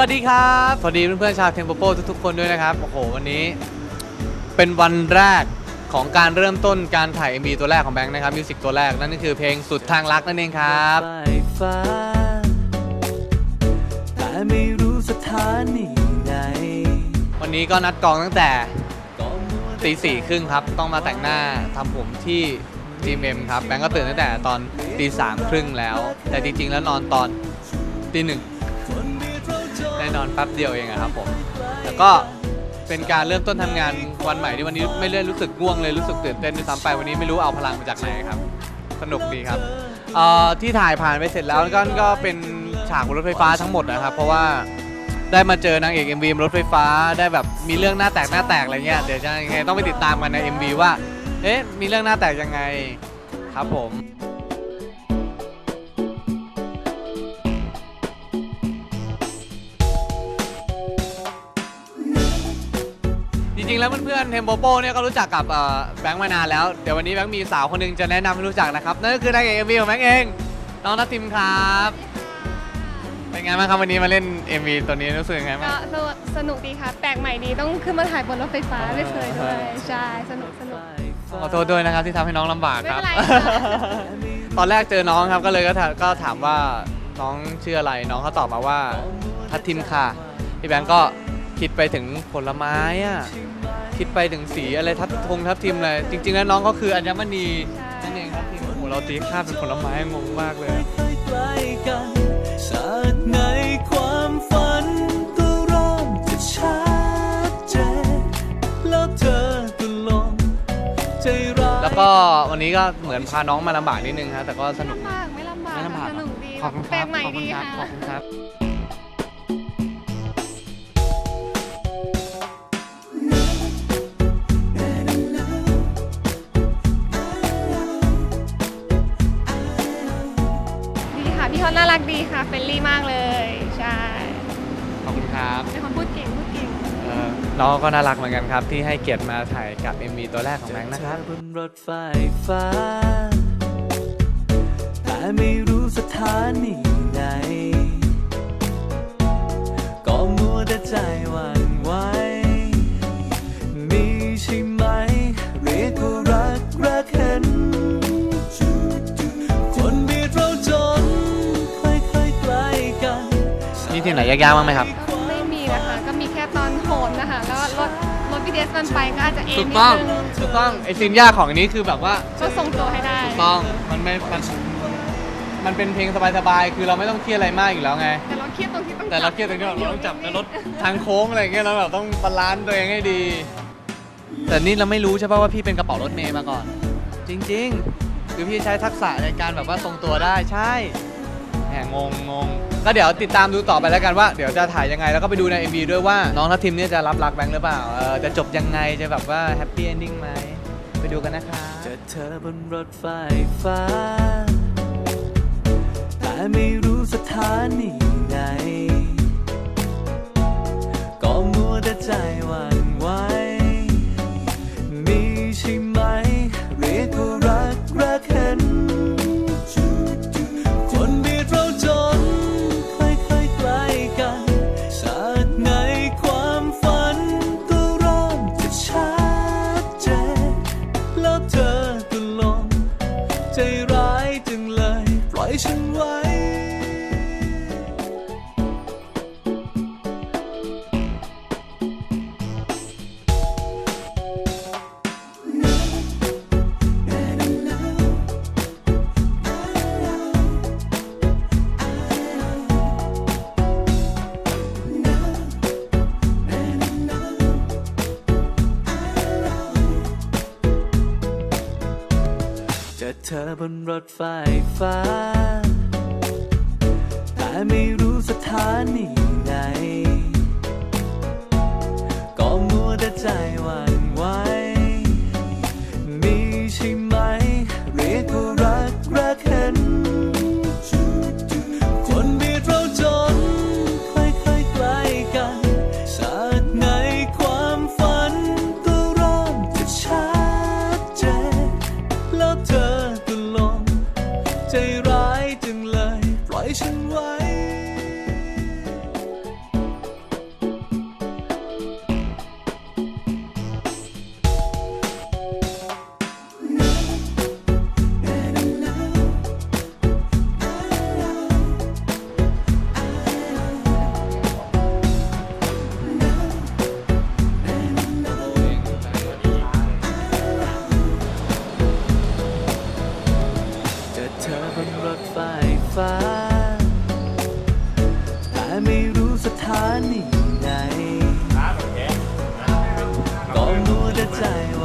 วัสดีครับสวัสดีเพื่อนๆชาวเทมโปโปทุกๆคนด้วยนะครับโอ้โหวันนี้ เป็นวันแรกของการเริ่มต้นการถ่าย MV ตัวแรกของแบงค์นะครับมิวสิกตัวแรกนั่นก็คือเพลงสุดทางรักนั่นเองครับปลายฟ้าแต่ไม่รู้สถานีไหนวันนี้ก็นัดกองตั้งแต่ก็มัวตีสี่ครึ่งครับ ต้องมาแต่งหน้าทำผมที่ GMM ครับ แบงค์ก็ตื่นตั้งแต่ตอนตีสามครึ่งแล้ว แต่จริงๆแล้วนอนตอนตีหนึ่งคนมีเราจน ได้นอนแป๊บเดียวเองอะครับผมแล้วก็เป็นการเริ่มต้นทำงานวันใหม่ที่วันนี้ไม่ได้รู้สึกง่วงเลยรู้สึกตื่นเต้นด้วยซ้ำไปวันนี้ไม่รู้เอาพลังมาจากไหนครับ สนุกดีครับเอ่อที่ถ่ายผ่านไปเสร็จแล้วก็ก็เป็นฉากบนรถไฟฟ้าทั้งหมดนะครับ เพราะว่าได้มาเจอนางเอก MV บนรถไฟฟ้าได้แบบมีเรื่องหน้าแตกหน้าแตกอะไรเงี้ยเดี๋ยวจะยังไงต้องไปติดตามกันใน MV ว่าเอ๊ะมีเรื่องหน้าแตกยังไงครับผม จริงๆ แล้วเพื่อนๆเทมโปโปเนี่ยก็รู้จักกับเอ่อแบงค์มานานแล้ว เดี๋ยววันนี้แบงค์มีสาวคนหนึงจะแนะนำให้รู้จักนะครับ นั่นก็คือนางเอกเอ็มวีของแบงค์เอง น้องนัททิมครับ เป็นไงบ้างครับวันนี้มาเล่น MV ตัวนี้รู้สึกยังไงบ้างก็สนุกสนุกดีค่ะ แปลกใหม่ดีต้องขึ้นมาถ่ายบนรถไฟฟ้าไม่เคยด้วยใช่สนุกสนุก ขอโทษด้วยนะครับที่ทำให้น้องลำบากครับ ไม่เป็นไรค่ะ ตอนแรกเจอน้องครับก็เลยก็ถามก็ถามว่าน้องชื่ออะไรน้องเขาตอบมาว่าทับทิมค่ะพี่แบงค์ก็ คิดไปถึงผลไม้อะคิดไปถึงสีอะไรทับทงทับทิมเลยจริงๆแล้วน้องก็คืออัญมณีใช่นั่นเองครับทิมโอ้โหเราตีค่าเป็นผลไม้งงมากเลยใกล้ๆกันสักในความฝันก็เริ่มจะชัดเจนแล้วเธอก็ลงใจร้ายแล้วก็วันนี้ก็เหมือนพาน้องมาลำบากนิดนึงครับแต่ก็สนุกลำบากไม่ลำบากไม่ลำบากสนุกดีขอบคุณคแปลรับกใหม่ขอบคุณดีครับ น้องก็น่ารักเหมือนกันครับ ที่ให้เกียรติมาถ่ายกับ MV ตัวแรกของแบงค์นะครับเจอเธอบนรถไฟฟ้าแต่ไม่รู้สถานีไหนก็มัวแต่ใจหวั่นไหวมีใช่ไหม เรียกว่ารักรักเห็น คนมีเราจนค่อยๆใกล้กัน มีทีมไหนยากๆบ้างไหมครับ รถพีเดสมันไปก็อาจจะเอ็นถูกนิดต้องนึงถูกต้องไอซีนยากของอันนี้คือแบบว่าก็ทรงตัวให้ได้ถูกต้องมันไม่มันมันเป็นเพลงสบายๆ คือเราไม่ต้องเครียดอะไรมากอยู่แล้วไง แต่เราเครียดตรงที่ต้องแต่เราเครียดตรงที่เราต้องจับในรถทางโค้งอะไรอย่างเงี้ยเราแบบต้องบาลานซ์ตัวเองให้ดี แต่นี่เราไม่รู้ใช่ป่ะว่าพี่เป็นกระเป๋ารถเมย์มาก่อน จริงๆ คือพี่ใช้ทักษะในการแบบว่าทรงตัวได้ใช่แหงงงงก็เดี๋ยวติดตามดูต่อไปแล้วกันว่าเดี๋ยวจะถ่ายยังไงแล้วก็ไปดูใน MV ด้วยว่าน้องทัพทิมเนี่ยจะรับรักแบงค์หรือเปล่าเออจะจบยังไงจะแบบว่าแฮปปี้เอนดิ้งไหมไปดูกันนะคะเจอเธอบนรถไฟฟ้า แต่ไม่รู้สถานีไหนก็มัวแต่ใจหวั่นไหว อเธอบนรถไฟฟ้า แต่ไม่รู้สถานีไหน ก็มัวแต่ใจว่า ใจร้ายจังเลย ปล่อยฉันไว้ มัว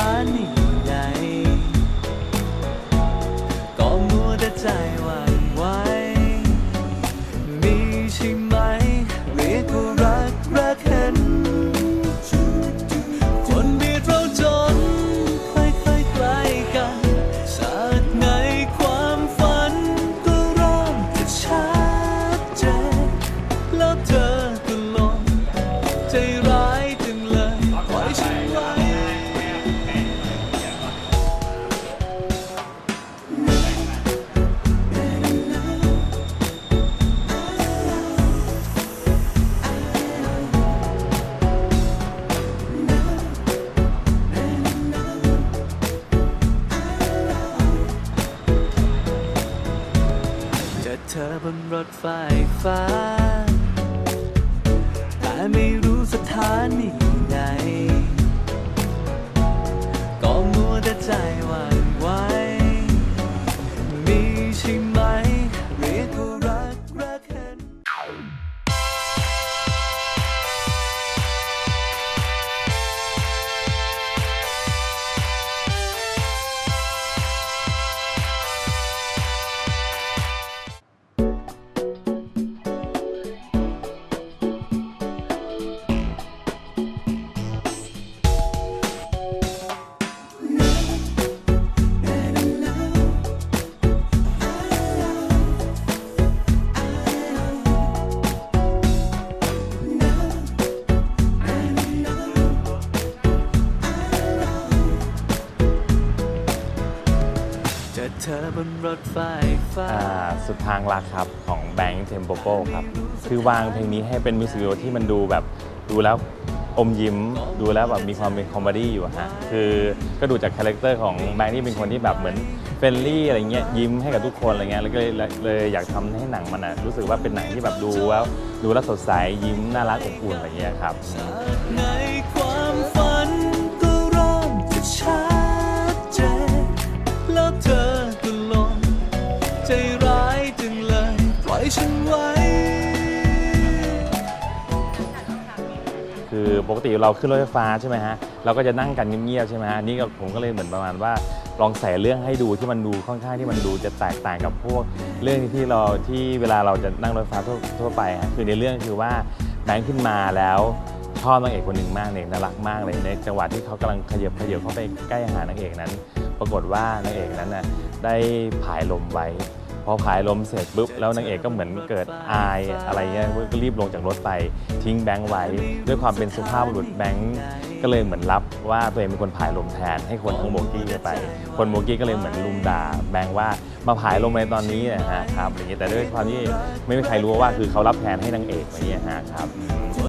รู้านีไหนก็มัวแต่ใจว่า นรถไฟฟ้าอ่าสุดทางรักครับของแบงค์เทมโปโปครับ คือวางเพลงนี้ให้เป็นมิวสิกวิดีโอที่มันดูแบบดูแล้วอมยิ้มดูแล้วแบบมีความเป็นคอมเมดี้อยู่ฮะคือก็ดูจากคาแรคเตอร์ของแบงค์ที่เป็นคนที่แบบเหมือนเฟรนลี่อะไรเงี้ยยิ้มให้กับทุกคนอะไรเงี้ยแล้วก็เลยเลยอยากทำให้หนังมันอะรู้สึกว่าเป็นหนังที่แบบดูแล้วดูแล้วสดใสยิ้มน่ารักอบอุ่นอะไรเงี้ยครับ ปกติเราขึ้นรถไฟฟ้าใช่ไหมฮะเราก็จะนั่งกันเงียบๆใช่ไหมฮะนี่ก็ผมก็เลยเหมือนประมาณว่าลองใส่เรื่องให้ดูที่มันดูค่อนข้างที่มันดูจะแตกต่างกับพวกเรื่องที่เราที่เวลาเราจะนั่งรถไฟฟ้าทั่วทั่วไปฮะคือในเรื่องคือว่าแบงค์ขึ้นมาแล้วชอบนางเอกคนหนึ่งมากเลยน่ารักมากเลยในจังหวะที่เขากำลังขยับขยับเข้าไปใกล้หานางเอกนั้น ปรากฏว่านางเอกนั้นน่ะได้ผายลมไว้ อผายลมเสร็จปุ๊บแล้วนางเอกก็เหมือนเกิดอายอะไรเงี้ยก็รีบลงจากรถไปทิ้งแบงค์ไว้ ด้วยความเป็นสุภาพบุรุษแบงค์ก็เลยเหมือนรับว่าตัวเองเป็นคนผายลมแทนให้คนทั้งโบกี้ไป คนโบกี้ก็เลยเหมือนลุมด่าแบงค์ว่ามาผายลมในตอนนี้นะฮะครับอย่างเงี้ยแต่ด้วยความที่ไม่มีใครรู้ว่าคือเขารับแทนให้นางเอกอะไรเงี้ยฮะครับ